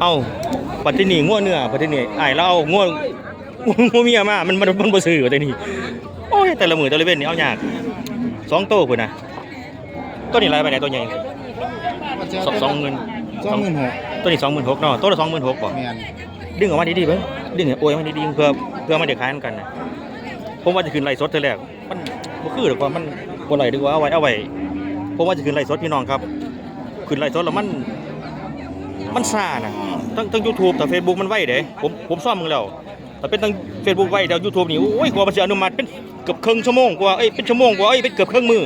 เอ้าปัตตินีง่วเนื้อปัตตินีไอ้ายเราเอาง่วง่วเมียมา มันมันมันบ่ซื้อปัตตินีโอ้ยแต่ละมือแต่ละเว้นนี่เอายากสองโตพุ่นน่ะตัวนี้ไรไปไหนตัวใหญ่สองสองหมื่นสองหมื่นหกตัวนี้สองหมื่นหกเนาะตัวละสองหมื่นหกบ่แมนดึงออกมาดีๆเบิ่งดึงโอ้ยมันดีๆเพื่อเพื่อมันเด็กขายกันนะผมว่าจะขึ้นไล่สดเธอแรกมันบ่คือหรอกว่ามันบ่ไหลดีกว่าเอาไว้เอาไว้ผมว่าจะขึ้นไล่สดพี่น้องครับขึ้นไล่สดแล้วมัน มันซ่านะทั้งทั้ง YouTube แต่ Facebook มันไวเด้ผมผมซ่อมมึงแล้วแต่เป็นทั้ง Facebook ไวแต่ YouTube นี่โอ้ยกว่ามันจะอนุมัติเป็นเกือบครึ่งชั่วโมงกว่าเอ้ยเป็นชั่วโมงกว่าเอ้ยเป็นเกือบครึ่งมือ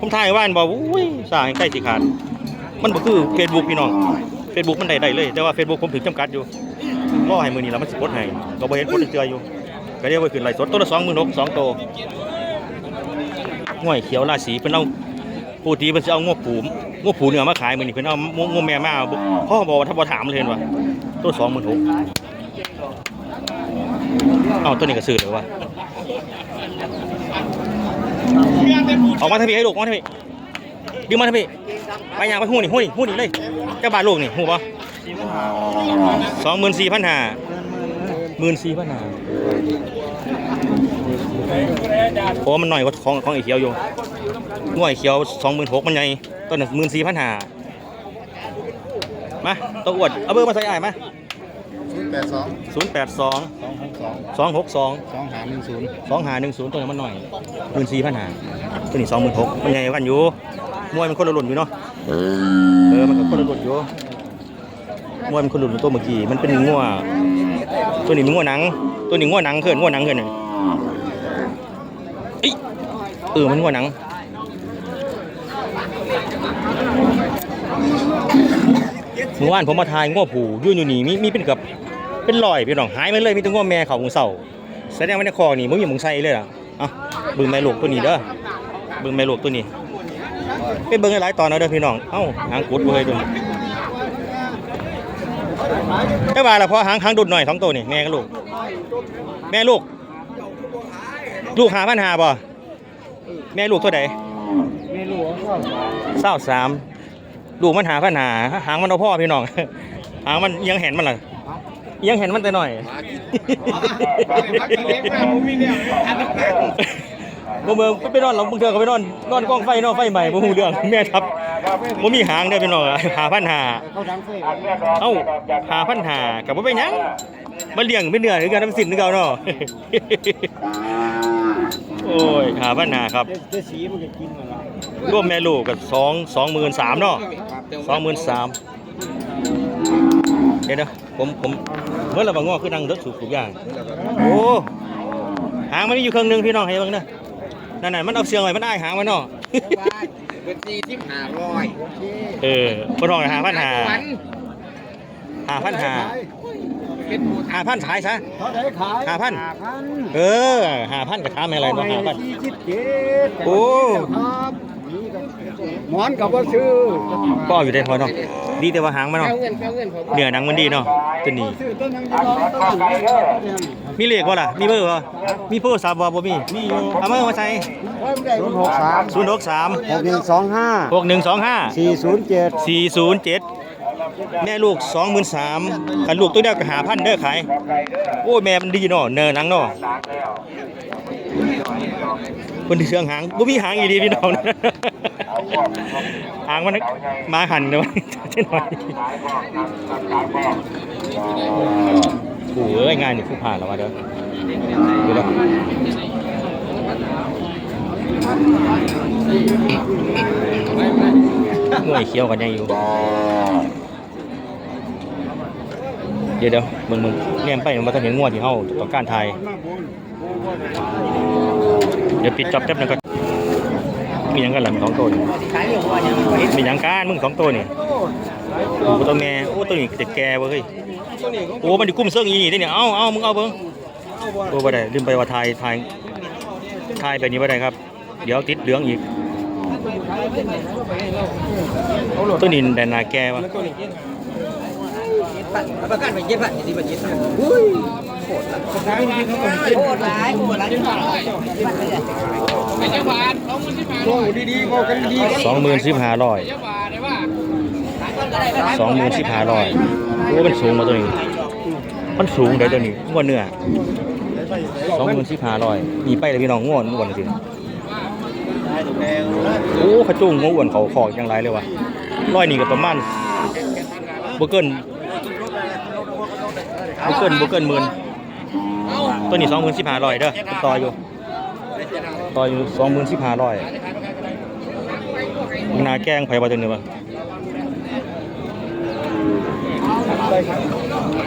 ผมถ่ายว่านบอกโอ้ยซ่าให้ใกล้สิขาดมันบ่คือ Facebook พี่น้อง Facebook มันได้ได้เลย แต่ว่า Facebook ผมถึงจำกัดอยู่รอให้มือนี้แล้วมันสิกดให้ก็บ่เห็นกดเตืออยู่ก็เรียกว่าขึ้นไหลสดตัวละ26,000 2ตัวง่วยเขียวราศีเพิ่นเอา ผู้ตีเพิ่นสิเอางวผูงวผูเนื้อมาขายมื้อนี้เพิ่นเอางวแม่มาเอาบ่พ่อบอกว่าถ้าบ่ถามเลยเห็นว่าตัวละ26,000เอาตัวนี้ก็ซื้อเลยว่ะออกมาทางพี่ให้ลูกออกมาทพี่ดึงมาทางพี่ไปยางไปหู้นี่หู้นี่หู้นี่เลยเจ้าบาทลูกนี่หู้บ่สองหมื่นสี่พันห้าหมื่นสี่พันห้า โอ้มันหน่อยกว่าของของไอ้เขียวอยู่งวไอ้เขียวสองหมื่นหกมันใหญ่ต้นหมื่นสี่พันห้ามาตัวอวดเอาเบอร์มาใส่อ้ายมาศูนย์แปดสองศูนย์แปดสองสองหกสองสองหกสองสองหาหนึ่งศูนย์สองหาหนึ่งศูนย์ตัวนี้มันหน่อยหมื่นสี่พันห้าตัวนี้สองหมื่นหกมันใหญ่กันอยู่มวยมันคนละรุ่นอยู่เนาะเออมันก็คนละรุ่นอยู่มวยมันคนละรุ่นตัวเมื่อกี้มันเป็นงัวตัวนี้มันงัวหนัง ตัวนี้งัวหนังเขินงัวหนังเขินน่ะเอ้ย เออมันงัวหนังเมื่อวานผมมาทายงัวผูอยืนอยู่นี่มีมีเป็นกับเป็นรอยพี่น้องหายไปเลยมีแต่งัวแม่เขาของเสาแสดงว่าในคอนี่มึงอย่ามึงใส่เลยล่ะอะเบิ่งแม่ลูกตัวนี้เด้อบิ่งแม่ลูกตัวนี้ไปเบิ่งหลายตอนเอาเด้อพี่น้องเอ้าหางกุดเว้ยตัวนี้แค่ว่าละพอหางหางดุดหน่อยสองตัวนี่แม่กับลูก แม่ลูก ลูกหาพันหาบ่ แม่ลูกตัวใดไม่รู้ว่าเศร้าสามลูกมันหาพันหาหางมันเอาพ่อพี่น้องหางมันเอียังเห็นมันล่ะเอียังเห็นมันแต่หน่อยบ่เมืองไปนอนเราบางเทื่อก็ไปนอนนอนกองไฟนอนไฟใหม่บ่ฮู้เรื่องแม่ครับบ่มีหางเด้อพี่น้องหาพันหาเขาดังเฟ้เอ้าหาพันหาก็บ่เป็นหยังมาเลี้ยงเป็นเนื้อคือกันทำสินคือเก่าเนาะ โอ้ยหาพันหาครับเจ๊สีมันจะกินอะไรรวมแม่ลูกก็2 23,000เนาะ23,000เดี๋ยวนะผมผมเมื่อเราบางงอคือนั่งรถสูบทุกอย่างโอ้หางมันมีอยู่ครึ่งหนึงพี่น้องให้เบิ่งนะนั่นน่ะมันเอาเสียงไว้มันอ้ายหางมันเนาะเป็นสี่สิบห้าร้อยเออคนห้องหาพันหาหาพันหา เป็นหมูหาพันขายซะเขาได้ขายห้าพันพันเออหาพันกับค้าไม่อะไรเนาะหาพันสี่สิบเจ็ดโอ้ครับนี่ก็หมอนกับว่าซื้อก็อยู่ได้พอเนาะดีแต่ว่าหางมันเนาะเข้าเงินเข้าเงินผมเนื้อหนังมันดีเนาะตัวนี้ซื้อต้นนึงจะลองต้นนึงมีเลขบ่ล่ะมีเบอร์บ่มีโทรศัพท์บ่บ่มีมีอยู่เอามามาใส่ศูนย์หกสามศูนย์หกสามหกหนึ่งสองห้าหกหนึ่งสองห้าสี่ศูนย์เจ็ดสี่ศูนย์เจ็ด แม่ลูกสองหมื่นสามกันลูกตัวเดียวก็หาพันเด้อขายโอ้ยแม่มันดีเนาะเนื้อหนังเนาะคนที่เชื่องหางบ่มีหางอีดีพี่น้องหางมันมาหันเนาะเช่นหน่อยโอ้ยงานนี่ผู้ผ่านแล้ววะเด้อดูแล้วหน่วยเขียวกันยังอยู่ เดี๋ยวเดี๋ยวมึงมึงเลี่ยมไปมันต้องเห็นงวดที่เฮาต้องการถ่ายเดี๋ยวปิดจอบแป๊บนึงก่อนมียังกันหล่ะมีสองตัวนี่ขายอย่างไม่มีหยังกันมึงสองตัวนี่โอ้ตัวแม่โอ้ตัวนี้จะแก่เว้ยโอ้มันดิกุ้มเสื้ออีนี่เนี่ยเอ้าเอ้ามึงเอาเบิ่งโอ้บ่ได้ลืมไปว่าถ่ายถ่ายถ่ายแบบนี้บ่ได้ครับ เดี๋ยวติดเหลืองอีกตัวนี้แดนนาแกวะ ประกันไปเจ็ดพันยี่สิบเจ็ดพันโหดร้ายโหดร้ายที่ผ่านไม่ใช่บาทสองหมื่นที่ผ่านโอ้ดีๆบอกกันดีสองหมื่นสิบห้าร้อยสองหมื่นสิบห้าร้อยโอ้มันสูงมาตัวนี้มันสูงเดี๋ยวตัวนี้งวดเนื้อสองหมื่นสิบห้าร้อยมีไปเลยพี่น้องงวดงวดสิงโอ้ขจุ้งงวดเขาขอกอย่างไรเลยวะร้อยนี่ก็ประมาณบ่เกิน บ่เกินบ่เกินหมื่นตัวนี้สองหมื่นสิบห้าร้อยเด้อต่ออยู่ ต่ออยู่สองหมื่นสิบห้าร้อยนาแกงไผว่าตัวนี้วะ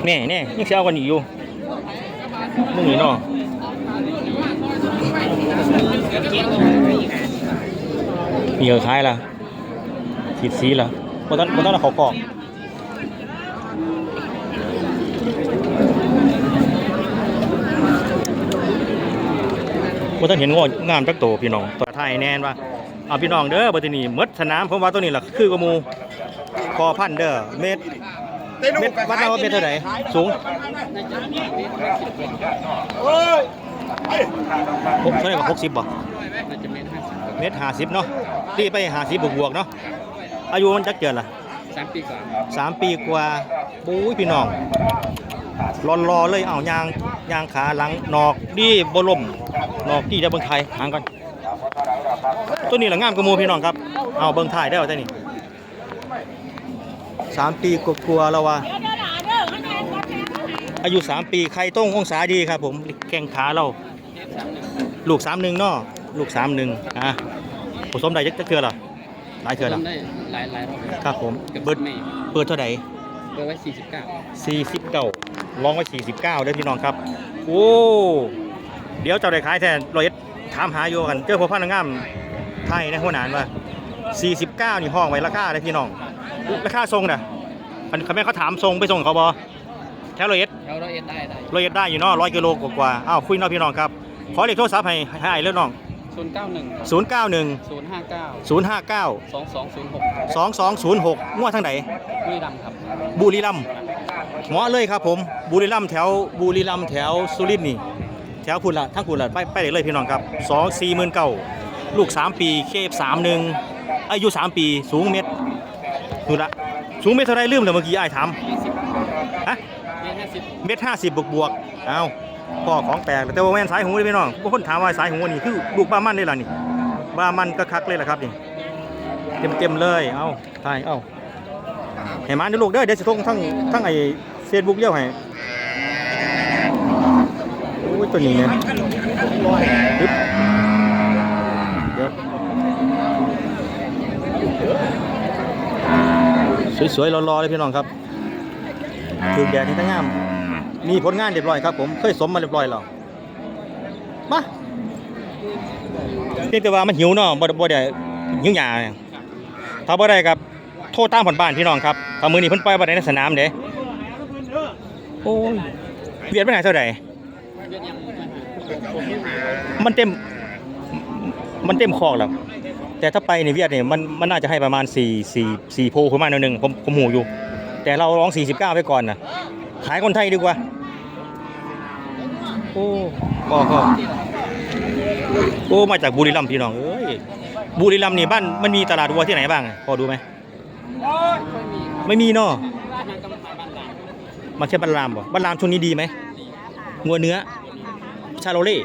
แน่แน่ยังเช้ากันอีกอยู่มึงนี่เนาะมีเออคล้ายล่ะขีดสีล่ะบ่ต้องบ่ต้องเอาเขากรอก บ่ต้องเห็นงองามจักโตพี่น้องตัวไทยแน่นว่าเอาพี่น้องเด้อบัดทีนี้หมดสนามผมว่าตัวนี้ล่ะคือกว่าหมู่พอพันธุ์เด้อเม็ดเม็ดวัดเราว่าเป็นเท่าไหร่สูงหกเท่าไหร่กับหกสิบบ่เมตรห้าสิบเนาะตีไปห้าสิบบวกบวกๆเนาะอายุมันจักเกินล่ะสามปีกว่าสามปีกว่าปุ้ยพี่น้อง รอรอๆเลยเอายางยางขาหลังนอกดีบลมนอกดีจะเบิ่งไทยหางก่อนตัวนี้ละงามกระมูพี่น้องครับ เอาเบิ่งถ่ายได้เอาแต่นี่สามปีกลัวาๆแล้วว่าอายุ3ปีไข่ต้งองศาดีครับผมแข้งขาเรา ลูก3 1เนาะลูก3 1อะผสมได้ยักจะเทื่อละหลายเทื่อละได้หลายหลายรอบครับผมกับเปิดไม่เปิดเท่าไหร่ เปิดไว้สี่สิบเก้า49ลองไว้49เด้อพี่น้องครับ โอ้ เดี๋ยวเจ้าได้ขายแทนรอยเอ็ดถามหาอยู่กัน เจอพวกพันงามไทยนะหัวหนานว่า49 นี่ห้องไว้ราคาเลยพี่น้องราคาทรงน่ะคันคันแม่เขาถามทรงไปส่งเขาบอแถวรอยเอ็ดเราเราเอ็ดได้ได้ ร้อยเอ็ดได้อยู่เนาะร้อยกิโลกว่าๆอ้าวคุยเนาะพี่น้องครับ ขอเลขโทรศัพท์ให้ให้อ้ายเรื่องน้อง ศูนย์เก้าหนึ่ง0 9 1ศูนย์ห้าเก้า0 5 9สองสองศูนย์หก2 2 0 6งวดทางไหนบุรีรัมย์ครับบุรีรัมย์หมอเลยครับผมบุรีรัมย์แถวบุรีรัมย์แถวสุรินทร์นี่แถวพุ่นละทั้งพุ่นละไปไปได้เลยพี่น้องครับ2 4 0 0 0 0ลูก3ปีเคฟ3 1อายุ3ปีสูงเมตรดูละสูงเมตรเท่าไรลืมเลยเมื่อกี้อ้ายถามยี่สิบฮะเรียนห้าสิบเม็ดห้าสิบบวกบวกๆเอา พ่อของแปลกแต่ว่าแม่นสายหูเลยพี่น้องบางคนถามว่าสายหูนี่คือลูกบ้ามันได้ล่ะนี่บ้ามันก็คักเลยล่ะครับนี่เต็มเต็มๆเลยเอาถ่ายเอาเห็นมันเดี๋ยวลูกเด้อเดี๋ยวจะส่งทั้งทั้งไอ้เฟซบุ๊กเลี้ยวให้โอ้ยตัวนี้เนี่ยเดี๋ยวสวยๆรอๆเลยพี่น้องครับถูกแดดที่ทั้งงาม มีผลงานเรียบร้อยครับผมเคยสมมาเรียบร้อยแล้วมาเพียงแต่ว่ามันหิวเนาะบ่ได้บ่ได้หิวหยาเนี่ยถ้าบ่ได้ครับโทษตามผลบ้านพี่น้องครับถ้ามือนี้เพิ่นปล่อยบ่ได้ในสนามเด้โอ้ยเวียดไปไหนเท่าใดเรียนยังมันเต็มมันเต็มคอกแล้วแต่ถ้าไปในเวียดเนี่ยมันมันน่าจะให้ประมาณ4 4 4โพขึ้นมาหน่อยหนึงผมผมหูอยู่ แต่เราร้อง 49 ไปก่อนนะขายคนไทยดีกว่า อ้ก็ก็โอ้มาจากบุรีรัมย์พี่น้องเอ้ยบุรีรัมย์นี่บ้านมันมีตลาดวัวที่ไหนบ้างพอดูไหมไม่มีเนาะมันก็มาแค่บ้านรามบ่บ้านรามช่วงนี้ดีไหมงัวเนื้อ ชาโลเล่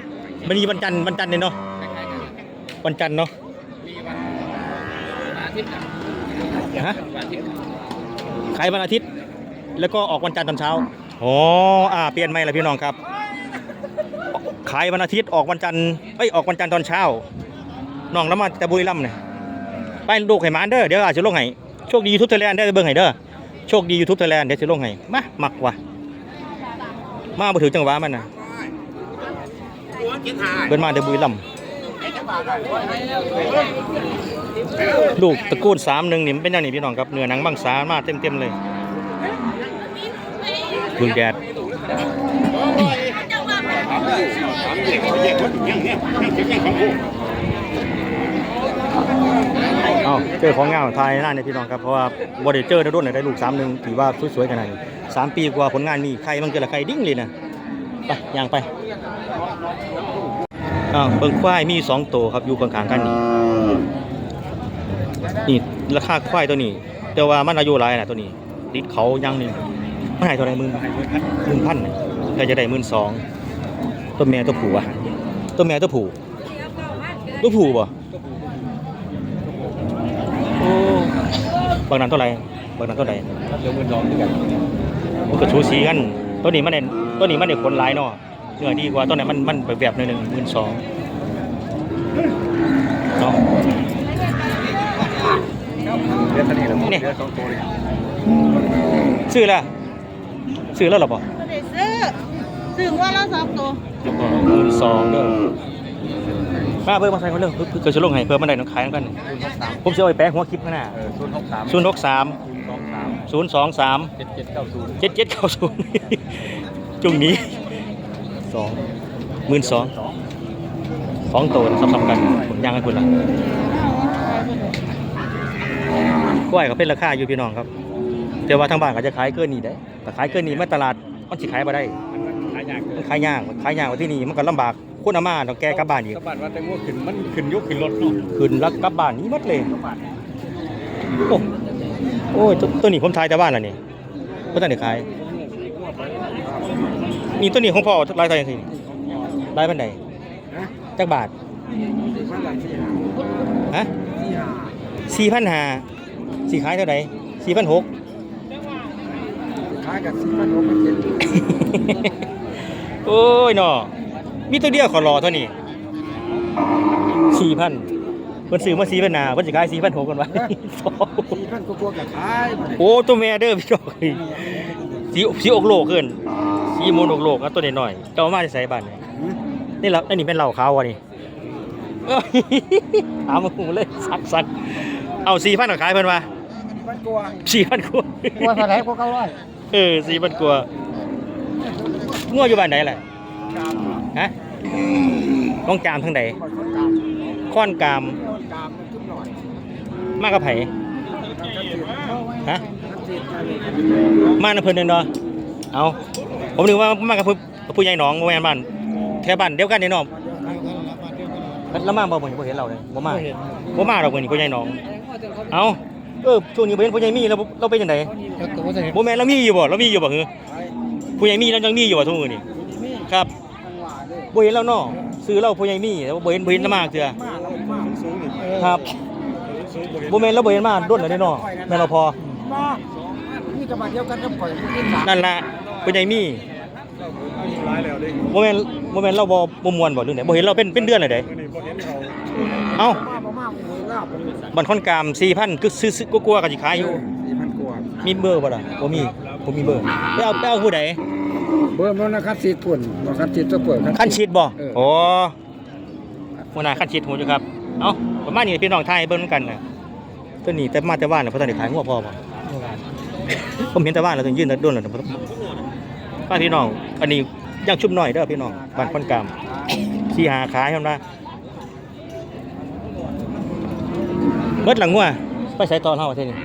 มันมีวันจันทร์วันจันทร์เนี่ยเนาะวันจันทร์เนาะฮะวันอาทิตย์ครับขายวันอาทิตย์ แล้วก็ออกวันจันทร์ตอนเช้าอ๋ออ่าเปลี่ยนไหมล่ะพี่น้องครับ ขายวันอาทิตย์ออกวันจันทร์เอ้ยออกวันจันทร์ตอนเช้าน้องแล้วมาแต่บุรีรัมย์เนี่ยไปลูกไห้หมาเด้อเดี๋ยวอาจจะลงให้โชคดียูทูบไทยแลนด์ได้เบิ่งให้เด้อโชคดียูทูบไทยแลนด์เดี๋ยวจะลงให้มาหมักว่ะมาบ่ถือจังหวะมันนะเบิ่นมาแต่บุรีรัมย์ลูกตะกูลสามหนึ่งนี่เป็นอย่างนี้พี่น้องครับเนื้อหนังบางสามาเต็มๆเลยบึงแดด เอ้าเจอของงามไทยน่าเนี่ยพี่น้องครับเพราะว่าบอดเจอร์ด้นได้ลูกสามหนึ่งถือว่าสวยๆขนาดนี้สามปีกว่าผลงานมีใครบางเกิดละใครดิ้งเลยนะไปย่างไปอ้าวเบิ่งควายมีสองตัวครับอยู่ข้างๆกันนี่นี่ราคาควายตัวนี้ แต่ว่ามันอายุหลายนะตัวนี้ติดเขายังหนึงมันให้เท่าไหร่หมื่นหมื่นพันน่ะก็จะได้หมื่นสอง ตัวแม่ตัวผู้อะตัวแม่ตัวผู้ตัวผู้บ่โอ้บางนั้นเท่าไหร่บางนั้นเท่าไหร่เดี๋ยวมือน้องด้วยกันมันก็ชูสีกันตัวนี้มันเด่นตัวนี้มันเด่นคนหลายเนาะเนื้อดีกว่าตัวนี้นมันมันแบบหนึ่งหมื่นสองเนาะเดี๋ยวทันทีแล้วนี่เดี๋ยวสองตัวเลยซื้อแล้วซื้อแล้วหรอปะไม่ได้ซื้อซื้อว่าเราสองตัว แล้วก็หมื่นสองเด้อมาเพิ่มมาใส่เขาเรื่องเพื่อเกิดจะลงให้เพิ่มมาได้น้องขายกันผมจะเอาไปแปะหัวคลิปข้างหน้าเออศูนย์หกสามศูนย์หกสามศูนย์สองสามศูนย์สองสามเจ็ดเจ็ดเก้าศูนย์เจ็ดเจ็ดเก้าศูนย์จุงนี้สองหมื่นสองสองตัวซับซ้ำกันผมย่างให้คุณละกล้วยก็เป็นราคาอยู่พี่น้องครับแต่ว่าทางบ้านก็จะขายเกินนี้ได้แต่ขายเกินนี้มาตลาดมันสิขายมาได้ขายยากมันขายยากมันขายยากกว่าที่นี่มันก็ลำบากคนอามาต้องแก้กลับบ้านอีกกระบาดว่าแต่ว่าขึ้นมันขึ้นยกขึ้นรถเนาะคืนแล้วกลับบ้านนี้หมดเลยโอ้โอ้ยตัวตัวนี้ผมทายแต่บ้านแล้วนี่ก็ตั้งแต่ขายนี่ตัวนี้ของพ่อรายเท่าไหร่สิรายเป็นใดฮะจักบาทมันหลังสี่ห้าฮะสี่ห้าสี่พันห้าสี่ขายเท่าไหร่สี่พันหกขายกับสี่พันหกพันเจ็ด โอ้ยเนาะมีตัวเดียวขอรอเท่านี้สี่พันเพิ่นซื้อมาสี่พันห้าเพิ่นสิขายสี่พันหกกันวะสี่พันกว่าๆกับขายโอ้ตัวแม่เด้อพี่น้องสีสีอกโลกเกินสีมูนอกโลกอะตัวน้อยๆเจ้ามาจะใส่บ้านนี่นี่ละอันนี้เป็นเหล้าขาววะนี่เอ้ยถามมาหูเลยสักสักเอาสี่พันขายเพิ่นว่าพันกว่าสี่พันกว่าว่าเท่าไหร่กว่าเก้าร้อยเออสี่พันกว่า งัวอยู่บ้านไหนแหละกามฮะต้องจามทางไหนคนกามค้อนกามคนกามมันขึ้นหน่อยมากกับไผฮะมานะเพิ่นเด้อเนาะเอาผมนึกว่ามากับผู้ผู้ใหญ่หนองบ่แม่นบ้านแถวบ้านเดียวกันเด้เนาะแล้วมาบ่บ่เห็นบ่เห็นเราเลยบ่มาบ่มาดอกมื้อนี้ผู้ใหญ่หนอง เอาเออช่วงนี้บ่เห็นผู้ใหญ่มีแล้วเราเป็นจังไดบ่แม่นเรามีอยู่บ่เรามีอยู่บ่คือ ผู้ใหญ่มีแล้วยังมีอยู่บ่ทุกมื้อนี้ครับบ่เห็นแล้วเนาะซื้อเราผู้ใหญ่มีแต่ว่าบ่เห็นบ่เห็นแล้วมาเทื่อมาเรามาสูงอีกครับบ่แม่นเราบ่เห็นมาโดนแล้วเด้เนาะแม่นเราพอมานี่กระบาดเดียวกันกับข่อยที่สามนั่นล่ะผู้ใหญ่มีร้ายแล้วดิบ่แม่นบ่แม่นเราบ่บ่ม่วนบ่หรือไดบ่เห็นเราเป็นเป็นเดือนเลยเด้นี่พอเห็นเขาเอ้ามาบ่มาหมูลาบบันค่อนกาม4,000คือซื้อๆกลัวๆก็สิขายอยู่สี่พันกว่ามีเบอร์บ่ล่ะบ่มี ผมมีเบอร์ไปเอาไปเอาผู้ใดเบอร์มันนะครับสีปุ่นบ่ครับสีตัวเปิดคันชิดบ่เออโอ้หัวหน้าคันชิดหูอยู่ครับเอ้าประมาณนี้พี่น้องไทยเบิ่งนำกันน่ะตัวนี้แต่มาแต่บ้านน่ะเพราะตอนนี้ขายงัวพอบ่ผมเห็นแต่บ้านแล้วต้องยืนโดนแล้วป้าพี่น้อง อันนี้ยังชุบหน่อยเด้อพี่น้องบ้านค่อนกามขี้หาขายเห็นบ่เบิดหลังงัวไปใส่ตอนเฮาว่าเท่นี้